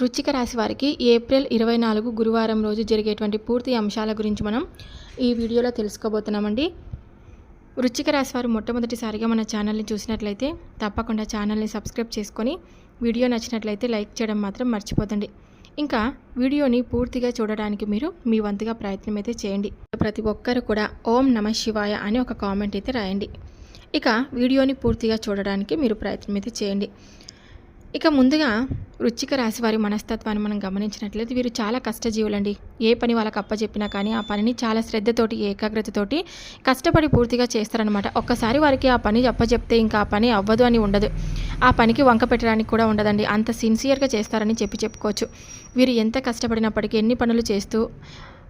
వృచ్చిక రాశి వారికి ఏప్రిల్ ఇరవై నాలుగు గురువారం రోజు జరిగేటువంటి పూర్తి అంశాల గురించి మనం ఈ వీడియోలో తెలుసుకోబోతున్నామండి. వృచ్చిక రాశి వారు మొట్టమొదటిసారిగా మన ఛానల్ని చూసినట్లయితే తప్పకుండా ఛానల్ని సబ్స్క్రైబ్ చేసుకొని వీడియో నచ్చినట్లయితే లైక్ చేయడం మాత్రం మర్చిపోతండి. ఇంకా వీడియోని పూర్తిగా చూడడానికి మీరు మీ వంతుగా ప్రయత్నం అయితే చేయండి. ప్రతి ఒక్కరు కూడా ఓం నమ శివాయ అని ఒక కామెంట్ అయితే రాయండి. ఇక వీడియోని పూర్తిగా చూడడానికి మీరు ప్రయత్నం అయితే చేయండి. ఇక ముందుగా వృచ్చిక రాశి వారి మనస్తత్వాన్ని మనం గమనించినట్లయితే వీరు చాలా కష్టజీవులండి. ఏ పని వాళ్ళకి అప్పచెప్పినా కానీ ఆ పనిని చాలా శ్రద్ధతోటి ఏకాగ్రతతోటి కష్టపడి పూర్తిగా చేస్తారనమాట ఒక్కసారి వారికి ఆ పని అప్పచెప్తే ఇంకా ఆ పని అవ్వదు అని ఉండదు. ఆ పనికి వంక పెట్టడానికి కూడా ఉండదండి. అంత సిన్సియర్గా చేస్తారని చెప్పి చెప్పుకోవచ్చు. వీరు ఎంత కష్టపడినప్పటికీ ఎన్ని పనులు చేస్తూ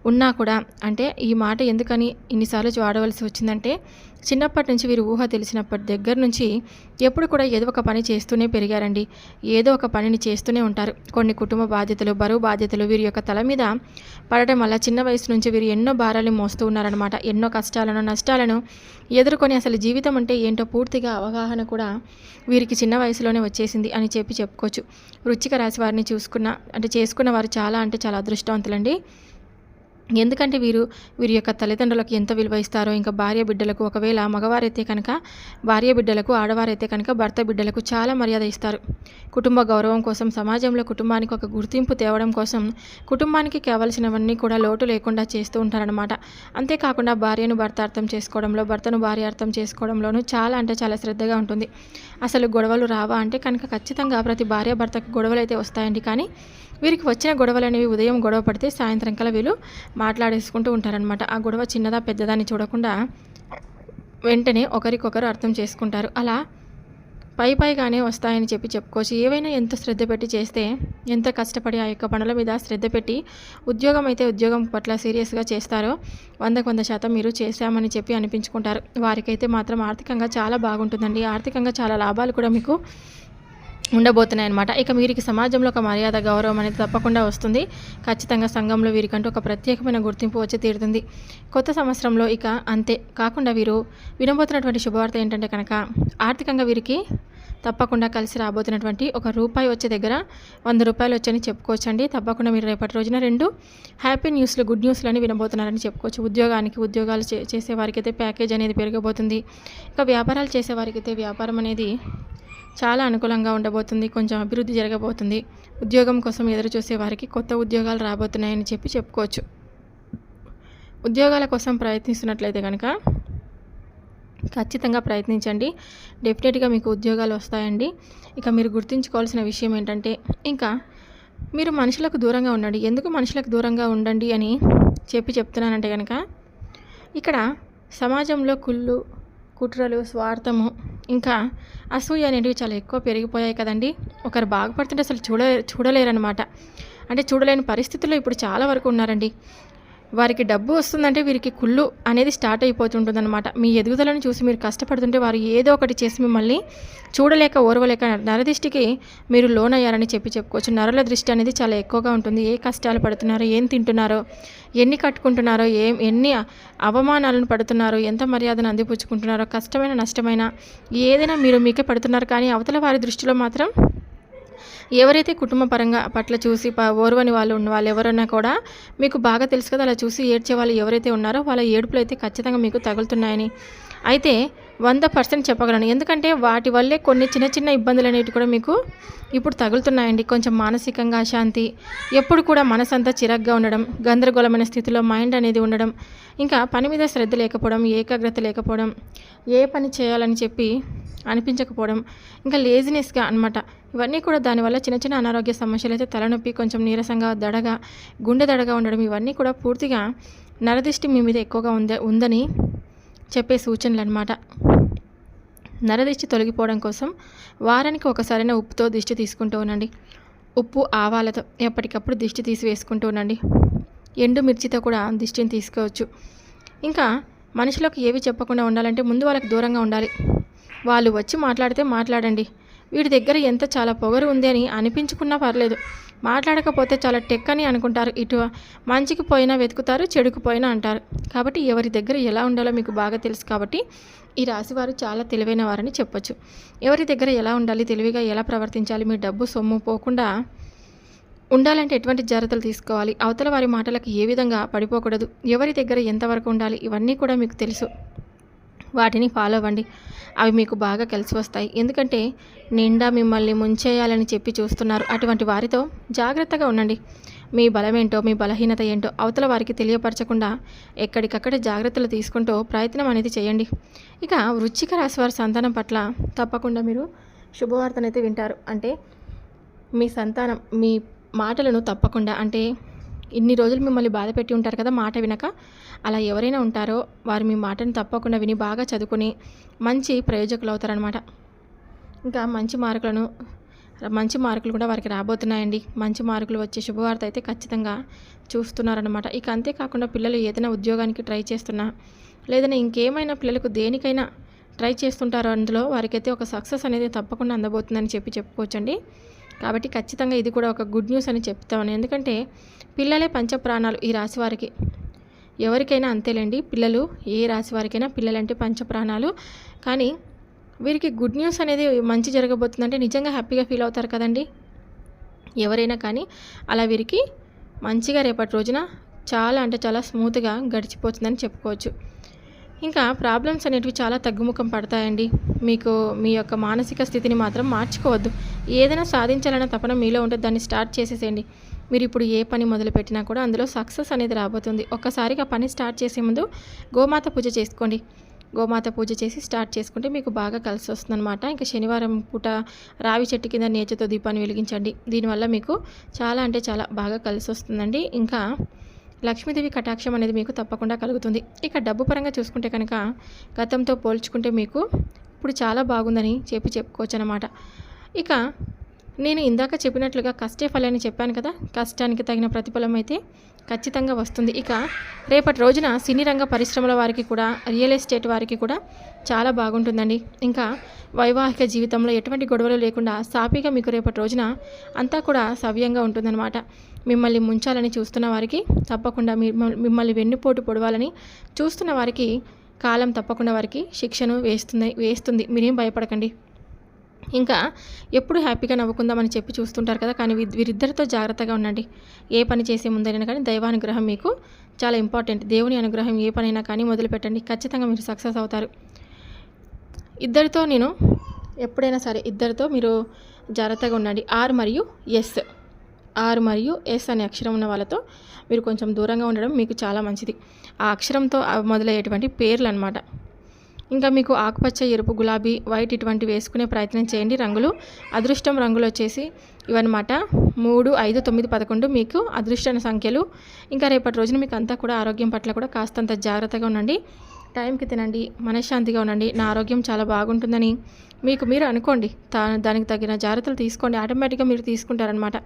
ఉన్నా కూడా అంటే ఈ మాట ఎందుకని ఇన్నిసార్లు వాడవలసి వచ్చిందంటే చిన్నప్పటి నుంచి వీరు ఊహ తెలిసినప్పటి దగ్గర నుంచి ఎప్పుడు కూడా ఏదో ఒక పని చేస్తూనే పెరిగారండి. ఏదో ఒక పనిని చేస్తూనే ఉంటారు. కొన్ని కుటుంబ బాధ్యతలు బరువు బాధ్యతలు వీరి యొక్క తల మీద పడటం వల్ల చిన్న వయసు నుంచి వీరు ఎన్నో భారాలు మోస్తూ ఉన్నారనమాట ఎన్నో కష్టాలను నష్టాలను ఎదుర్కొని అసలు జీవితం అంటే ఏంటో పూర్తిగా అవగాహన కూడా వీరికి చిన్న వయసులోనే వచ్చేసింది అని చెప్పి చెప్పుకోవచ్చు. వృచ్చిక రాశి వారిని చూసుకున్న అంటే చేసుకున్న వారు చాలా అంటే చాలా అదృష్టవంతులండి. ఎందుకంటే వీరు వీరి యొక్క తల్లిదండ్రులకు ఎంత విలువ ఇస్తారో ఇంకా భార్య బిడ్డలకు ఒకవేళ మగవారైతే కనుక భార్య బిడ్డలకు ఆడవారైతే కనుక భర్త బిడ్డలకు చాలా మర్యాద ఇస్తారు. కుటుంబ గౌరవం కోసం సమాజంలో కుటుంబానికి ఒక గుర్తింపు తేవడం కోసం కుటుంబానికి కావలసినవన్నీ కూడా లోటు లేకుండా చేస్తూ ఉంటారనమాట అంతేకాకుండా భార్యను భర్త అర్థం చేసుకోవడంలో భర్తను భార్య అర్థం చేసుకోవడంలోనూ చాలా అంటే చాలా శ్రద్ధగా ఉంటుంది. అసలు గొడవలు రావా అంటే కనుక ఖచ్చితంగా ప్రతి భార్య భర్తకు గొడవలు అయితే వస్తాయండి. కానీ వీరికి వచ్చిన గొడవలు అనేవి ఉదయం గొడవ పడితే సాయంత్రం కల వీళ్ళు మాట్లాడేసుకుంటూ ఉంటారనమాట ఆ గొడవ చిన్నదా పెద్దదాన్ని చూడకుండా వెంటనే ఒకరికొకరు అర్థం చేసుకుంటారు. అలా పై పైగానే వస్తాయని చెప్పి చెప్పుకోవచ్చు. ఏవైనా ఎంత శ్రద్ధ పెట్టి చేస్తే ఎంత కష్టపడి ఆ యొక్క పనుల మీద శ్రద్ధ పెట్టి ఉద్యోగం అయితే ఉద్యోగం పట్ల సీరియస్గా చేస్తారో వందకు వంద శాతం మీరు చేశామని చెప్పి అనిపించుకుంటారు. వారికైతే మాత్రం ఆర్థికంగా చాలా బాగుంటుందండి. ఆర్థికంగా చాలా లాభాలు కూడా మీకు ఉండబోతున్నాయి అనమాట ఇక వీరికి సమాజంలో ఒక మర్యాద గౌరవం అనేది తప్పకుండా వస్తుంది. ఖచ్చితంగా సంఘంలో వీరికంటూ ఒక ప్రత్యేకమైన గుర్తింపు వచ్చి తీరుతుంది. కొత్త సంవత్సరంలో ఇక అంతే. కాకుండా వీరు వినబోతున్నటువంటి శుభవార్త ఏంటంటే కనుక ఆర్థికంగా వీరికి తప్పకుండా కలిసి రాబోతున్నటువంటి ఒక రూపాయి వచ్చే దగ్గర వంద రూపాయలు వచ్చని చెప్పుకోవచ్చండి. తప్పకుండా మీరు రేపటి రోజున రెండు హ్యాపీ న్యూస్లు గుడ్ న్యూస్లు అని వినబోతున్నారని చెప్పుకోవచ్చు. ఉద్యోగానికి ఉద్యోగాలు చే చేసేవారికి ప్యాకేజ్ అనేది పెరగబోతుంది ఇక వ్యాపారాలు చేసేవారికైతే వ్యాపారం అనేది చాలా అనుకూలంగా ఉండబోతుంది కొంచెం అభివృద్ధి జరగబోతుంది. ఉద్యోగం కోసం ఎదురు చూసే వారికి కొత్త ఉద్యోగాలు రాబోతున్నాయని చెప్పి చెప్పుకోవచ్చు. ఉద్యోగాల కోసం ప్రయత్నిస్తున్నట్లయితే కనుక ఖచ్చితంగా ప్రయత్నించండి. డెఫినెట్గా మీకు ఉద్యోగాలు వస్తాయండి. ఇక మీరు గుర్తుంచుకోవాల్సిన విషయం ఏంటంటే ఇంకా మీరు మనుషులకు దూరంగా ఉండండి. ఎందుకు మనుషులకు దూరంగా ఉండండి అని చెప్పి చెప్తున్నానంటే కనుక ఇక్కడ సమాజంలో కుళ్ళు కుట్రలు స్వార్థము ఇంకా అసూయ అనేటివి చాలా ఎక్కువ పెరిగిపోయాయి కదండి. ఒకరు బాగుపడుతుంటే అసలు చూడ చూడలేరనమాట అంటే చూడలేని పరిస్థితుల్లో ఇప్పుడు చాలా వరకు ఉన్నారండి. వారికి డబ్బు వస్తుందంటే వీరికి కుళ్ళు అనేది స్టార్ట్ అయిపోతుంటుందన్నమాట. మీ ఎదుగుదలను చూసి మీరు కష్టపడుతుంటే వారు ఏదో ఒకటి చేసి మిమ్మల్ని చూడలేక ఓర్వలేక నరదృష్టికి మీరు లోన్ అయ్యారని చెప్పి చెప్పుకోవచ్చు. నరుల దృష్టి అనేది చాలా ఎక్కువగా ఉంటుంది. ఏ కష్టాలు పడుతున్నారో? ఏం తింటున్నారో? ఎన్ని కట్టుకుంటున్నారో? ఏం ఎన్ని అవమానాలను పడుతున్నారో? ఎంత మర్యాదను అందిపుచ్చుకుంటున్నారో? కష్టమైన నష్టమైన ఏదైనా మీరు మీకే పడుతున్నారు కానీ అవతల వారి దృష్టిలో మాత్రం ఎవరైతే కుటుంబ పరంగా పట్ల చూసి ప ఓర్వని వాళ్ళు ఉన్న వాళ్ళు ఎవరన్నా కూడా మీకు బాగా తెలుసు కదా అలా చూసి ఏడ్చే వాళ్ళు ఎవరైతే ఉన్నారో వాళ్ళ ఏడుపులు అయితే ఖచ్చితంగా మీకు తగులుతున్నాయని. అయితే వంద పర్సెంట్ చెప్పగలను. ఎందుకంటే వాటి వల్లే కొన్ని చిన్న చిన్న ఇబ్బందులు అనేవి కూడా మీకు ఇప్పుడు తగులుతున్నాయండి. కొంచెం మానసికంగా అశాంతి ఎప్పుడు కూడా మనసంతా చిరగ్గా ఉండడం గందరగోళమైన స్థితిలో మైండ్ అనేది ఉండడం ఇంకా పని మీద శ్రద్ధ లేకపోవడం ఏకాగ్రత లేకపోవడం ఏ పని చేయాలని చెప్పి అనిపించకపోవడం ఇంకా లేజినెస్గా అనమాట ఇవన్నీ కూడా దానివల్ల చిన్న చిన్న అనారోగ్య సమస్యలు అయితే తలనొప్పి కొంచెం నీరసంగా దడగా గుండె దడగా ఉండడం ఇవన్నీ కూడా పూర్తిగా నరదిష్టి మీ మీద ఎక్కువగా ఉంద ఉందని చెప్పే సూచనలు అనమాట నరదిష్టి తొలగిపోవడం కోసం వారానికి ఒకసారైనా ఉప్పుతో దిష్టి తీసుకుంటూ ఉండండి. ఉప్పు ఆవాలతో ఎప్పటికప్పుడు దిష్టి తీసివేసుకుంటూ ఉండండి. ఎండు మిర్చితో కూడా దిష్టిని తీసుకోవచ్చు. ఇంకా మనుషులకు ఏవి చెప్పకుండా ఉండాలంటే ముందు వాళ్ళకి దూరంగా ఉండాలి. వాళ్ళు వచ్చి మాట్లాడితే మాట్లాడండి. వీడి దగ్గర ఎంత చాలా పొగరు ఉంది అని అనిపించుకున్నా పర్లేదు. మాట్లాడకపోతే చాలా టెక్ అని అనుకుంటారు. ఇటు మంచికి పోయినా వెతుకుతారు చెడుకు పోయినా అంటారు. కాబట్టి ఎవరి దగ్గర ఎలా ఉండాలో మీకు బాగా తెలుసు కాబట్టి ఈ రాశివారు చాలా తెలివైన వారని చెప్పొచ్చు. ఎవరి దగ్గర ఎలా ఉండాలి తెలివిగా ఎలా ప్రవర్తించాలి మీ డబ్బు సొమ్ము పోకుండా ఉండాలంటే ఎటువంటి జాగ్రత్తలు తీసుకోవాలి అవతల వారి మాటలకు ఏ విధంగా పడిపోకూడదు ఎవరి దగ్గర ఎంతవరకు ఉండాలి ఇవన్నీ కూడా మీకు తెలుసు. వాటిని ఫాలో అవ్వండి. అవి మీకు బాగా కలిసి వస్తాయి. ఎందుకంటే నిండా మిమ్మల్ని ముంచేయాలని చెప్పి చూస్తున్నారు. అటువంటి వారితో జాగ్రత్తగా ఉండండి. మీ బలమేంటో మీ బలహీనత ఏంటో అవతల వారికి తెలియపరచకుండా ఎక్కడికక్కడ జాగ్రత్తలు తీసుకుంటూ ప్రయత్నం అనేది చేయండి. ఇక వృచ్చిక రాశి వారి సంతానం పట్ల తప్పకుండా మీరు శుభవార్తనైతే వింటారు. అంటే మీ సంతానం మీ మాటలను తప్పకుండా అంటే ఇన్ని రోజులు మిమ్మల్ని బాధ పెట్టి ఉంటారు కదా మాట వినక. అలా ఎవరైనా ఉంటారో వారు మీ మాటను తప్పకుండా విని బాగా చదువుకొని మంచి ప్రయోజకులు అవుతారనమాట ఇంకా మంచి మార్కులను మంచి మార్కులు కూడా వారికి రాబోతున్నాయండి. మంచి మార్కులు వచ్చే శుభవార్త అయితే ఖచ్చితంగా చూస్తున్నారనమాట ఇక అంతేకాకుండా పిల్లలు ఏదైనా ఉద్యోగానికి ట్రై చేస్తున్నా లేదన్నా ఇంకేమైనా పిల్లలకు దేనికైనా ట్రై చేస్తుంటారో అందులో వారికైతే ఒక సక్సెస్ అనేది తప్పకుండా అందబోతుందని చెప్పి చెప్పుకోవచ్చండి. కాబట్టి ఖచ్చితంగా ఇది కూడా ఒక గుడ్ న్యూస్ అని చెప్తాను. ఎందుకంటే పిల్లలే పంచప్రాణాలు ఈ రాశి వారికి. ఎవరికైనా అంతేలేండి పిల్లలు ఏ రాశి వారికైనా పిల్లలంటే పంచప్రాణాలు. కానీ వీరికి గుడ్ న్యూస్ అనేది మంచి జరగబోతుందంటే నిజంగా హ్యాపీగా ఫీల్ అవుతారు కదండి. ఎవరైనా కానీ అలా వీరికి మంచిగా రేపటి రోజున చాలా అంటే చాలా స్మూత్గా గడిచిపోతుందని చెప్పుకోవచ్చు. ఇంకా ప్రాబ్లమ్స్ అనేటివి చాలా తగ్గుముఖం పడతాయండి. మీకు మీ యొక్క మానసిక స్థితిని మాత్రం మార్చుకోవద్దు. ఏదైనా సాధించాలన్న తపన మీలో ఉంటే దాన్ని స్టార్ట్ చేసేసేయండి. మీరు ఇప్పుడు ఏ పని మొదలుపెట్టినా కూడా అందులో సక్సెస్ అనేది రాబోతుంది. ఒక్కసారిగా పని స్టార్ట్ చేసే ముందు గోమాత పూజ చేసుకోండి. గోమాత పూజ చేసి స్టార్ట్ చేసుకుంటే మీకు బాగా కలిసి వస్తుందన్నమాట. ఇంకా శనివారం పూట రావి చెట్టు కింద నేచతో దీపాన్ని వెలిగించండి. దీనివల్ల మీకు చాలా అంటే చాలా బాగా కలిసి వస్తుందండి. ఇంకా లక్ష్మీదేవి కటాక్షం అనేది మీకు తప్పకుండా కలుగుతుంది. ఇక డబ్బు పరంగా చూసుకుంటే కనుక గతంతో పోల్చుకుంటే మీకు ఇప్పుడు చాలా బాగుందని చెప్పి చెప్పుకోవచ్చు అనమాట ఇక నేను ఇందాక చెప్పినట్లుగా కష్టే ఫలాన్ని చెప్పాను కదా కష్టానికి తగిన ప్రతిఫలం అయితే ఖచ్చితంగా వస్తుంది. ఇక రేపటి రోజున సినీ రంగ పరిశ్రమల వారికి కూడా రియల్ ఎస్టేట్ వారికి కూడా చాలా బాగుంటుందండి. ఇంకా వైవాహిక జీవితంలో ఎటువంటి గొడవలు లేకుండా సాఫీగా మీకు రేపటి రోజున అంతా కూడా సవ్యంగా ఉంటుందన్నమాట. మిమ్మల్ని ముంచాలని చూస్తున్న వారికి తప్పకుండా మిమ్మల్ని వెన్నుపోటు పొడవాలని చూస్తున్న వారికి కాలం తప్పకుండా వారికి శిక్షను వేస్తుంది వేస్తుంది. మీరేం భయపడకండి. ఇంకా ఎప్పుడు హ్యాపీగా నవ్వుకుందామని చెప్పి చూస్తుంటారు కదా కానీ వీరిద్దరితో జాగ్రత్తగా ఉండండి. ఏ పని చేసే ముందైనా కానీ దైవానుగ్రహం మీకు చాలా ఇంపార్టెంట్. దేవుని అనుగ్రహం ఏ పనైనా కానీ మొదలుపెట్టండి. ఖచ్చితంగా మీరు సక్సెస్ అవుతారు. ఇద్దరితో నేను ఎప్పుడైనా సరే ఇద్దరితో మీరు జాగ్రత్తగా ఉండండి. ఆర్ మరియు ఎస్. ఆర్ మరియు ఎస్ అనే అక్షరం ఉన్న వాళ్ళతో మీరు కొంచెం దూరంగా ఉండడం మీకు చాలా మంచిది. ఆ అక్షరంతో మొదలయ్యేటువంటి పేర్లు అనమాట ఇంకా మీకు ఆకుపచ్చ ఎరుపు గులాబీ వైట్ ఇటువంటి వేసుకునే ప్రయత్నం చేయండి. రంగులు అదృష్టం రంగులు వచ్చేసి ఇవన్నమాట మూడు ఐదు తొమ్మిది పదకొండు మీకు అదృష్ట సంఖ్యలు. ఇంకా రేపటి రోజున మీకు అంతా కూడా ఆరోగ్యం పట్ల కూడా కాస్తంత జాగ్రత్తగా ఉండండి. టైంకి తినండి మనశ్శాంతిగా ఉండండి నా ఆరోగ్యం చాలా బాగుంటుందని మీకు మీరు అనుకోండి. దానికి తగిన జాగ్రత్తలు తీసుకోండి ఆటోమేటిక్గా మీరు తీసుకుంటారనమాట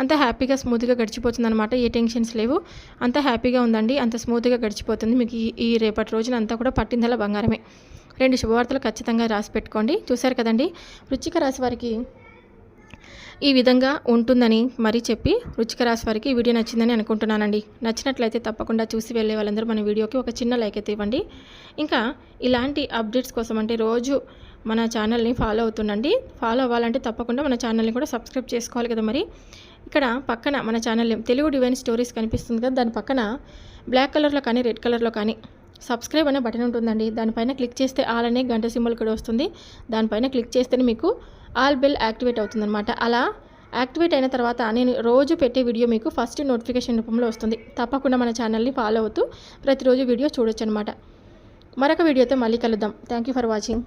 అంత హ్యాపీగా స్మూత్గా గడిచిపోతుందనమాట ఏ టెన్షన్స్ లేవు. అంత హ్యాపీగా ఉందండి అంత స్మూత్గా గడిచిపోతుంది. మీకు ఈ రేపటి రోజున అంతా కూడా పట్టిందల బంగారమే. రెండు శుభవార్తలు ఖచ్చితంగా రాసి పెట్టుకోండి. చూశారు కదండి? వృచ్చిక రాశి వారికి ఈ విధంగా ఉంటుందని మరీ చెప్పి రుచిక రాశి వారికి ఈ వీడియో నచ్చిందని అనుకుంటున్నానండి. నచ్చినట్లయితే తప్పకుండా చూసి వెళ్ళే వాళ్ళందరూ మన వీడియోకి ఒక చిన్న లైక్ అయితే ఇవ్వండి. ఇంకా ఇలాంటి అప్డేట్స్ కోసం అంటే రోజు మన ఛానల్ని ఫాలో అవుతుండండి. ఫాలో అవ్వాలంటే తప్పకుండా మన ఛానల్ని కూడా సబ్స్క్రైబ్ చేసుకోవాలి కదా మరి. ఇక్కడ పక్కన మన ఛానల్ తెలుగు డివైన్ స్టోరీస్ కనిపిస్తుంది కదా దాని పక్కన బ్లాక్ కలర్లో కానీ రెడ్ కలర్లో కానీ సబ్స్క్రైబ్ అనే బటన్ ఉంటుందండి. దానిపైన క్లిక్ చేస్తే ఆల్ అనే గంట సింబల్ కూడా వస్తుంది. దానిపైన క్లిక్ చేస్తేనే మీకు ఆల్ బెల్ యాక్టివేట్ అవుతుందన్నమాట. అలా యాక్టివేట్ అయిన తర్వాత నేను రోజు పెట్టే వీడియో మీకు ఫస్ట్ నోటిఫికేషన్ రూపంలో వస్తుంది. తప్పకుండా మన ఛానల్ని ఫాలో అవుతూ ప్రతిరోజు వీడియో చూడొచ్చు అనమాట మరొక వీడియోతో మళ్ళీ కలుద్దాం. Thank you for watching.